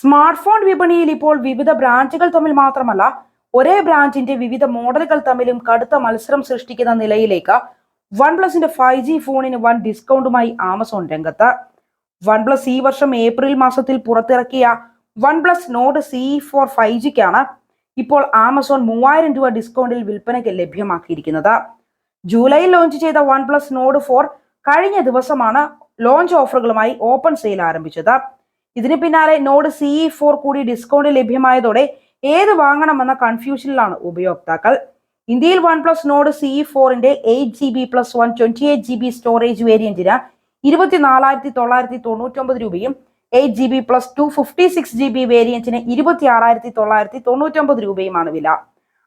Smart phone വിപണിയിൽ ഇപ്പോൾ വിവിധ ബ്രാൻഡുകൾ തമ്മിൽ മാത്രമല്ല ഒരേ ബ്രാൻഡിന്റെ വിവിധ മോഡലുകൾ തമ്മിലും കടുത്ത മത്സരം സൃഷ്ടിക്കുന്ന നിലയിലേക്ക് വൺ പ്ലസിന്റെ ഫൈവ് ജി ഫോണിന് വൻ ഡിസ്കൗണ്ടുമായി ആമസോൺ രംഗത്ത്. വൺ പ്ലസ് ഈ വർഷം ഏപ്രിൽ മാസത്തിൽ പുറത്തിറക്കിയ OnePlus note C four five ജിക്കാണ് ഇപ്പോൾ ആമസോൺ മൂവായിരം രൂപ ഡിസ്കൗണ്ടിൽ വിൽപ്പനയ്ക്ക് ലഭ്യമാക്കിയിരിക്കുന്നത്. ജൂലൈയിൽ ലോഞ്ച് ചെയ്ത വൺ പ്ലസ് നോഡ് ഫോർ കഴിഞ്ഞ ദിവസമാണ് ലോഞ്ച് ഓഫറുകളുമായി ഓപ്പൺ സെയിൽ ആരംഭിച്ചത്. ഇതിന് പിന്നാലെ നോഡ് സി ഫോർ കൂടി ഡിസ്കൗണ്ട് ലഭ്യമായതോടെ ഏത് വാങ്ങണമെന്ന കൺഫ്യൂഷനിലാണ് ഉപയോക്താക്കൾ. ഇന്ത്യയിൽ വൺ പ്ലസ് നോഡ് സി ഫോറിന്റെ eight G B plus one twenty eight G B storage വേരിയന്റിന് ഇരുപത്തിനാലായിരത്തി തൊള്ളായിരത്തി തൊണ്ണൂറ്റൊമ്പത് രൂപയും eight G B plus two fifty six G B വേരിയന്റിന് ഇരുപത്തി ആറായിരത്തി തൊള്ളായിരത്തി തൊണ്ണൂറ്റൊമ്പത് രൂപയുമാണ് വില.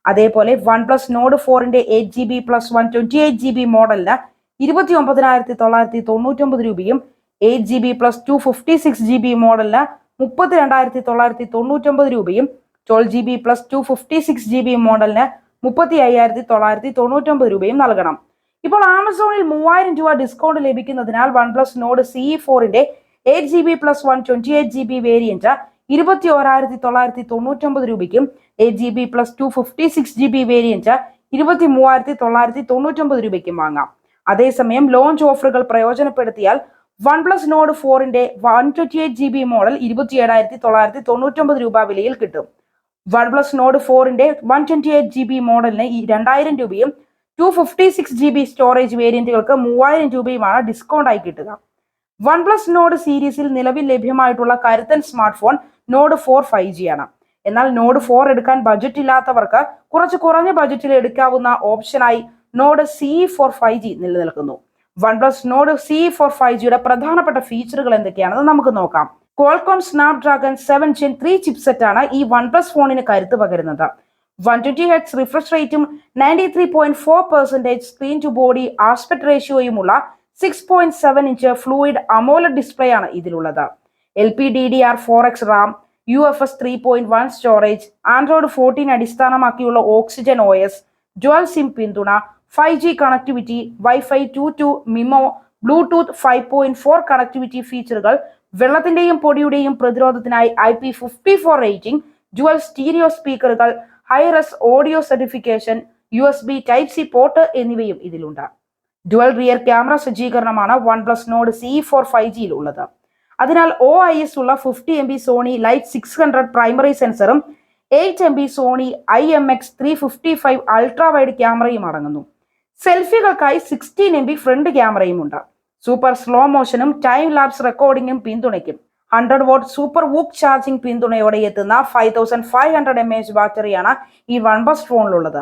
അതേപോലെ വൺ പ്ലസ് നോഡ് ഫോറിന്റെ eight G B plus one twenty eight G B മോഡലിന് ഇരുപത്തി ഒമ്പതിനായിരത്തി തൊള്ളായിരത്തി തൊണ്ണൂറ്റൊമ്പത് രൂപയും eight G B plus two fifty six G B മോഡലിന് മുപ്പത്തി രണ്ടായിരത്തി തൊള്ളായിരത്തി തൊണ്ണൂറ്റൊമ്പത് രൂപയും twelve G B plus two fifty six G B മോഡലിന് മുപ്പത്തി അയ്യായിരത്തി തൊള്ളായിരത്തി തൊണ്ണൂറ്റൊമ്പത് രൂപയും നൽകണം. ഇപ്പോൾ ആമസോണിൽ മൂവായിരം രൂപ ഡിസ്കൗണ്ട് ലഭിക്കുന്നതിനാൽ വൺ പ്ലസ് നോഡ് സി ഫോറിന്റെ eight G B plus one twenty eight G B variant ഇരുപത്തി ഓരായിരത്തി തൊള്ളായിരത്തി തൊണ്ണൂറ്റൊമ്പത് രൂപയ്ക്കും eight G B plus two fifty six G B variant ഇരുപത്തി മൂവായിരത്തി തൊള്ളായിരത്തി തൊണ്ണൂറ്റൊമ്പത് രൂപയ്ക്കും വാങ്ങാം. അതേസമയം ലോഞ്ച് ഓഫറുകൾ പ്രയോജനപ്പെടുത്തിയാൽ വൺ പ്ലസ് നോഡ് ഫോറിന്റെ one twenty eight G B model ഇരുപത്തി ഏഴായിരത്തി തൊള്ളായിരത്തി തൊണ്ണൂറ്റൊമ്പത് രൂപ വിലയിൽ കിട്ടും. വൺ പ്ലസ് നോഡ് ഫോറിന്റെ one twenty eight G B മോഡലിന് ഈ രണ്ടായിരം രൂപയും two fifty six G B storage വേരിയന്റുകൾക്ക് മൂവായിരം രൂപയുമാണ് ഡിസ്കൗണ്ട് ആയി കിട്ടുക. വൺ പ്ലസ് നോഡ് സീരീസിൽ നിലവിൽ ലഭ്യമായിട്ടുള്ള കരുത്തൻ smart phone Nord four five G ആണ്. എന്നാൽ നോഡ് ഫോർ എടുക്കാൻ ബജറ്റ് ഇല്ലാത്തവർക്ക് കുറച്ച് കുറഞ്ഞ ബജറ്റിൽ എടുക്കാവുന്ന ഓപ്ഷനായി Nord C four five G നിലനിൽക്കുന്നു. OnePlus Nord C four five ജിയുടെ പ്രധാനപ്പെട്ട ഫീച്ചറുകൾ എന്തൊക്കെയാണെന്ന് നമുക്ക് നോക്കാം. Qualcomm Snapdragon seven gen three chipset ആണ് ഈ വൺ പ്ലസ് ഫോണിന് കരുത്ത് പകരുന്നത്. വൺ ട്വന്റി ഹെഡ്സ് റിഫ്രഷ് റേറ്റും ninety three point four percentage screen to body aspect റേഷ്യോയുമുള്ള six point seven inch fluid AMOLED display ആണ് ഇതിലുള്ളത്. L P D D R four X RAM U F S three point one storage Android fourteen അടിസ്ഥാനമാക്കിയുള്ള Oxygen O S dual SIM പിന്തുണ five G connectivity WiFi two two MIMO Bluetooth five point four connectivity ഫീച്ചറുകൾ വെള്ളത്തിന്റെയും പൊടിയുടെയും പ്രതിരോധത്തിനായി I P fifty four rating dual stereo സ്പീക്കറുകൾ hi res audio certification U S B type C port എന്നിവയും ഇതിലുണ്ട്. Dual rear camera സജ്ജീകരണമാണ് OnePlus Nord C four five ജിയിൽ ഉള്ളത് അതിനാൽ O I S ഉള്ള fifty M B Sony LYT six hundred primary സെൻസറും eight M B Sony I M X three fifty five ultra wide ക്യാമറയും അടങ്ങുന്നു. സെൽഫികൾക്കായി sixteen M B front ക്യാമറയും ഉണ്ട് super slow മോഷനും ടൈം ലാപ്സ് റെക്കോർഡിംഗും പിന്തുണയ്ക്കും. Hundred watt super VOOC charging പിന്തുണയോടെ എത്തുന്ന five thousand five hundred M H ബാറ്ററിയാണ് ഈ വൺ പ്ലസ് ഫോണിലുള്ളത്